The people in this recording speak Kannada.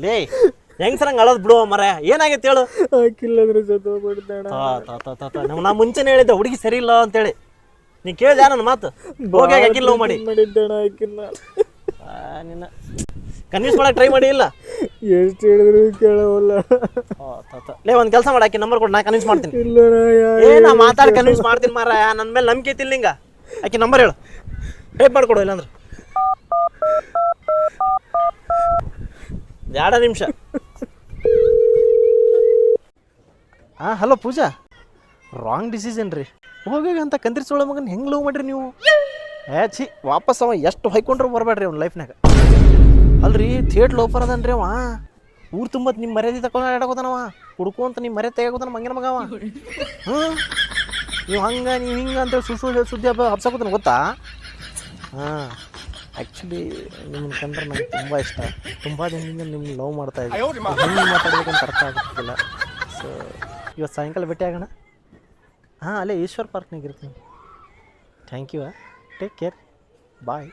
ಲೇ ಹೆಂಗ್ಸರಂಗೆ ಅಳದ್ ಬಿಡುವ ಮರ ಏನಾಗೈತೆ ಹೇಳು? ಸತ್ತೋಗ್ಬಿಡ್ತಾಣ ನಮ್- ನಾ ಮುಂಚೆನೆ ಹೇಳಿದ್ದೆ ಹುಡುಗಿ ಸರಿ ಇಲ್ಲ ಅಂತೇಳಿ. ನೀ ಕೇಳಿದ ನನ್ನ ಮಾತು? ಹೋಗಿ ಹಾಕಿಲ್ಲ ಲವ್ ಮಾಡಿ ಮಾಡಿದ್ದಾಣ ಆ, ನಿನ್ನ ಕನ್ವಿನ್ಸ್ ಮಾಡಕ್ ಟ್ರೈ ಮಾಡಿ ಇಲ್ಲ? ಎಷ್ಟು ಹೇಳಿದ್ರು ಕೇಳವಲ್ಲ. ಆ, ತ- ತಾ. ಲೇ ಒಂದ್ ಕೆಲಸ ಮಾಡಿ ಆಕಿ ನಂಬರ್ ಕೊಡು ನಾ ಕನ್ವಿನ್ಸ್ ಮಾಡ್ತೀನಿ. ಇಲ್ಲ ಏ ನಾ ಮಾತಾಡಿ ಕನ್ವಿನ್ಸ್ ಮಾಡ್ತೀನಿ ಮಾರ ನನ್ನ ಮೇಲೆ ನಂಬಿಕೆ ಐತಿ ಹಿಂಗ ಆಕಿ ನಂಬರ್ ಹೇಳು. ಟೈಪ್ ಮಾಡ್ಕೊಡು ಇಲ್ಲಾಂದ್ರೆ. ಎರಡು ನಿಮಿಷ. ಹಾಂ ಹಲೋ ಪೂಜಾ. ರಾಂಗ್ ಡಿಸಿಷನ್ ರೀ. ಹೋಗಿ ಅಂತ ಕಂದ್ರಿಸೋಳ ಮಗನ ಹೆಂಗೆ ಲವ್ ಮಾಡ್ರಿ ನೀವು? ಏ, ಛಿ, ವಾಪಸ್ ಅವ ಎಷ್ಟು ಹೊಯ್ಕೊಂಡ್ರು ಬರಬೇಡ್ರಿ ಅವ್ನ ಲೈಫ್ನಾಗ ಅಲ್ರಿ ಥಿಯೇಟ್ರ್ ಲೋಪರ್ ಅದನ್ರಿ ಅವ. ಊರು ತುಂಬತ್ ನಿಮ್ಮ ಮರ್ಯಾದೆ ತಗೊಂಡು ಹುಡುಕು ಅಂತ ನಿಮ್ಮ ಮರ್ಯಾದೆ ತೆಗೋದನ ಮಂಗಿನ ಮಗ ಅವ. ಹ್ಞೂ ನೀವು ಹಂಗೆ, ನೀವು ಹಿಂಗೆ ಅಂತೇಳಿ ಸುಳ್ಳು ಸುದ್ದಿ ಹಬ್ಸಕೋತಾನ ಗೊತ್ತಾ? ಹಾಂ. ಆ್ಯಕ್ಚುಲಿ ನಿಮ್ಮನ್ನು ಕಂಡ್ರೆ ನನಗೆ ತುಂಬ ಇಷ್ಟ. ತುಂಬ ದಿನದಿಂದ ನಿಮ್ಮ ಲವ್ ಮಾಡ್ತಾ ಇದ್ದೀನಿ. ಹೆಂಗೆ ಅಂತ ಅರ್ಥ ಆಗ್ತಿಲ್ಲ. ಸೊ ಇವತ್ತು ಸಾಯಂಕಾಲ ಭೇಟಿ ಆಗೋಣ? ಹಾಂ ಅಲ್ಲೇ ಈಶ್ವರ್ ಪಾರ್ಕ್ನಾಗ ಇರ್ತೀನಿ. Thank you take care bye